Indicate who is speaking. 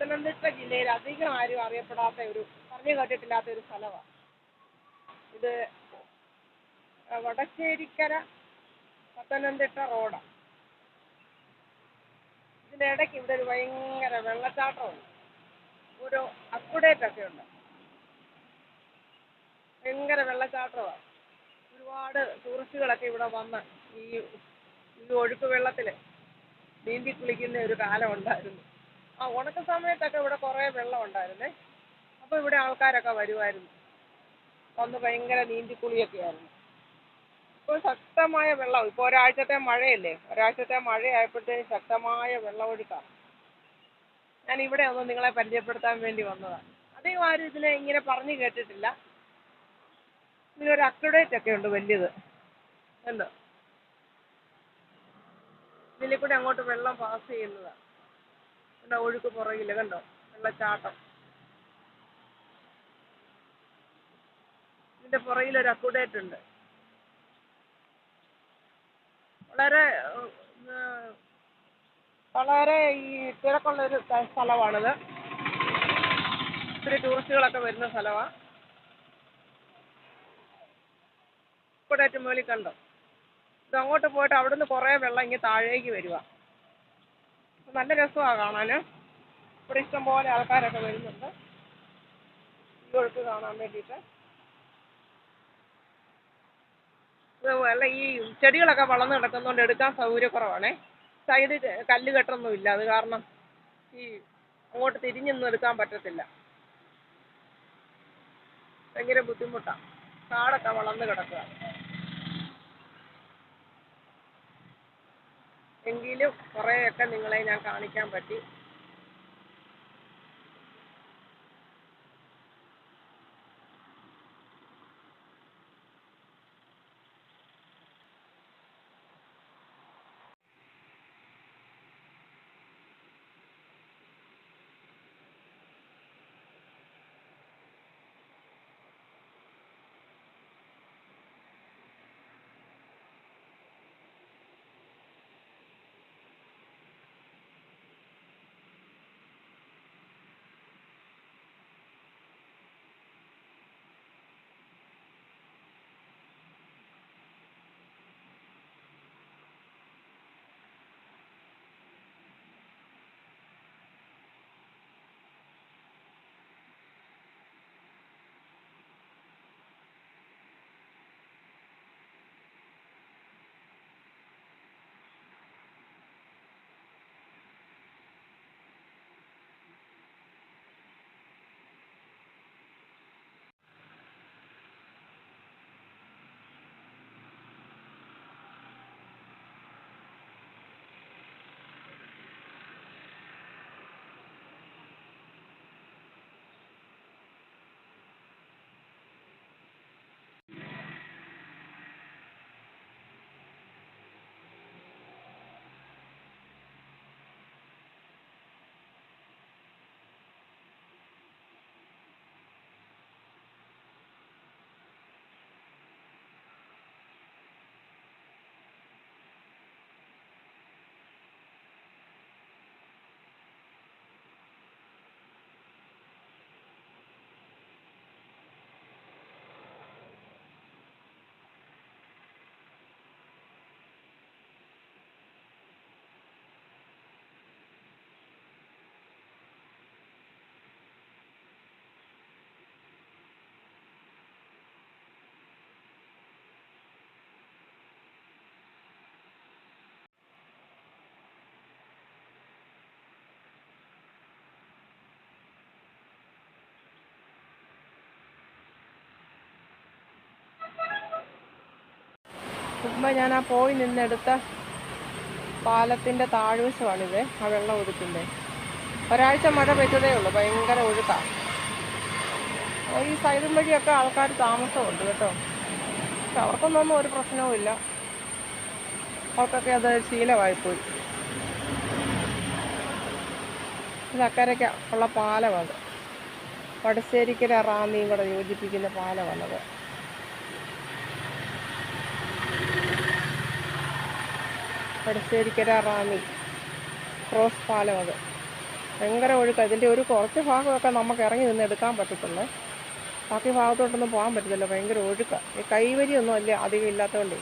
Speaker 1: പത്തനംതിട്ട ജില്ലയിൽ അധികം ആരും അറിയപ്പെടാത്ത ഒരു പറഞ്ഞു കേട്ടിട്ടില്ലാത്ത ഒരു സ്ഥലമാണ് ഇത് വടശ്ശേരിക്കര പത്തനംതിട്ട റോഡാണ് ഇതിന്റെ ഇടയ്ക്ക് ഇവിടെ ഒരു ഭയങ്കര വെള്ളച്ചാട്ടമുണ്ട്. ഒരു അക്കുഡേറ്റ് ഒക്കെ ഉണ്ട്. ഭയങ്കര വെള്ളച്ചാട്ടമാണ് ഒരുപാട് ടൂറിസ്റ്റുകളൊക്കെ ഇവിടെ വന്ന് ഈ ഈ ഒഴുക്ക് വെള്ളത്തിൽ നീന്തി കുളിക്കുന്ന ഒരു കാലം ഉണ്ടായിരുന്നു. ആ ഉണക്ക സമയത്തൊക്കെ ഇവിടെ കുറേ വെള്ളം ഉണ്ടായിരുന്നേ. അപ്പോൾ ഇവിടെ ആൾക്കാരൊക്കെ വരുമായിരുന്നു വന്ന് ഭയങ്കര നീന്തിക്കുളിയൊക്കെ ആയിരുന്നു. ഇപ്പോൾ ശക്തമായ വെള്ളം ഇപ്പോൾ ഒരാഴ്ചത്തെ മഴയല്ലേ? ഒരാഴ്ചത്തെ മഴയായപ്പോഴത്തേനും ശക്തമായ വെള്ളമൊഴുക്കാണ് ഞാൻ ഇവിടെ ഒന്ന് നിങ്ങളെ പരിചയപ്പെടുത്താൻ വേണ്ടി വന്നതാണ് അധികം ആരും ഇതിനെ ഇങ്ങനെ പറഞ്ഞു കേട്ടിട്ടില്ല. ഇതിനൊരു അക്യുഡേറ്റ് ഒക്കെ ഉണ്ട് വലിയത്. കണ്ടോ? ഇതിൽ കൂടെ അങ്ങോട്ട് വെള്ളം പാസ് ചെയ്യുന്നതാണ് കണ്ടോ ഒഴുക്ക് പുറകിൽ കണ്ടോ? വെള്ളച്ചാട്ടം ഇതിന്റെ പുറകിൽ ഒരു അക്കുഡേറ്റ് ഉണ്ട്. വളരെ വളരെ ഈ തിരക്കുള്ള ഒരു സ്ഥ- സ്ഥലമാണിത്. ഒത്തിരി ടൂറിസ്റ്റുകളൊക്കെ വരുന്ന സ്ഥലമാണ് അക്കുഡേറ്റ് മുകളിൽ കണ്ടോ? ഇത് അങ്ങോട്ട് പോയിട്ട് അവിടുന്ന് കുറേ വെള്ളം ഇങ്ങനെ താഴേക്ക് വരുക നല്ല രസമാണ് കാണാൻ ഇവിടെ ഇഷ്ടംപോലെ ആൾക്കാരൊക്കെ വരുന്നുണ്ട്. ഒഴുക്ക് കാണാൻ വേണ്ടിയിട്ട്. അല്ല ഈ ചെടികളൊക്കെ വളർന്നു കിടക്കുന്നതുകൊണ്ട് എടുക്കാൻ സൗകര്യക്കുറവാണേ. സൈഡ് കല്ല് കെട്ടൊന്നും ഇല്ല അത് കാരണം ഈ അങ്ങോട്ട് തിരിഞ്ഞൊന്നും എടുക്കാൻ പറ്റത്തില്ല. ഭയങ്കര ബുദ്ധിമുട്ടാണ് കാടൊക്കെ വളർന്നു കിടക്കുക എങ്കിലും കുറേയൊക്കെ നിങ്ങളെ ഞാൻ കാണിക്കാൻ പറ്റി. മുമ്പ് ഞാൻ ആ പോയി നിന്നെടുത്ത പാലത്തിന്റെ താഴ്വശമാണിത്. ആ വെള്ളം ഒഴുക്കിന്റെ. ഒരാഴ്ച മഴ പെയ്തതേ ഉള്ളൂ. ഭയങ്കര ഒഴുക്കാണ് ഈ സൈഡും വഴിയൊക്കെ ആൾക്കാർ താമസമുണ്ട് കേട്ടോ. പക്ഷെ അവർക്കൊന്നും ഒരു പ്രശ്നവും ഇല്ല. അവർക്കൊക്കെ അത് ശീലമായിപ്പോയി. ഇത് ഉള്ള പാലമാണ് വടശ്ശേരിക്കര റാന്നിയും കൂടെ യോജിപ്പിക്കുന്ന പാലമാണത്. വടശ്ശേരിക്കര റാന്നി. ക്രോസ് പാലം അത്. ഭയങ്കര ഒഴുക്ക്. അതിന്റെ ഒരു കുറച്ച് ഭാഗമൊക്കെ നമുക്ക് ഇറങ്ങി നിന്ന് എടുക്കാൻ പറ്റത്തുള്ളൂ. ബാക്കി ഭാഗത്തോട്ടൊന്നും പോകാൻ പറ്റത്തില്ല. ഭയങ്കര ഒഴുക്കാണ് ഈ കൈവരിയൊന്നും അല്ല അധികം ഇല്ലാത്തതുകൊണ്ടേ.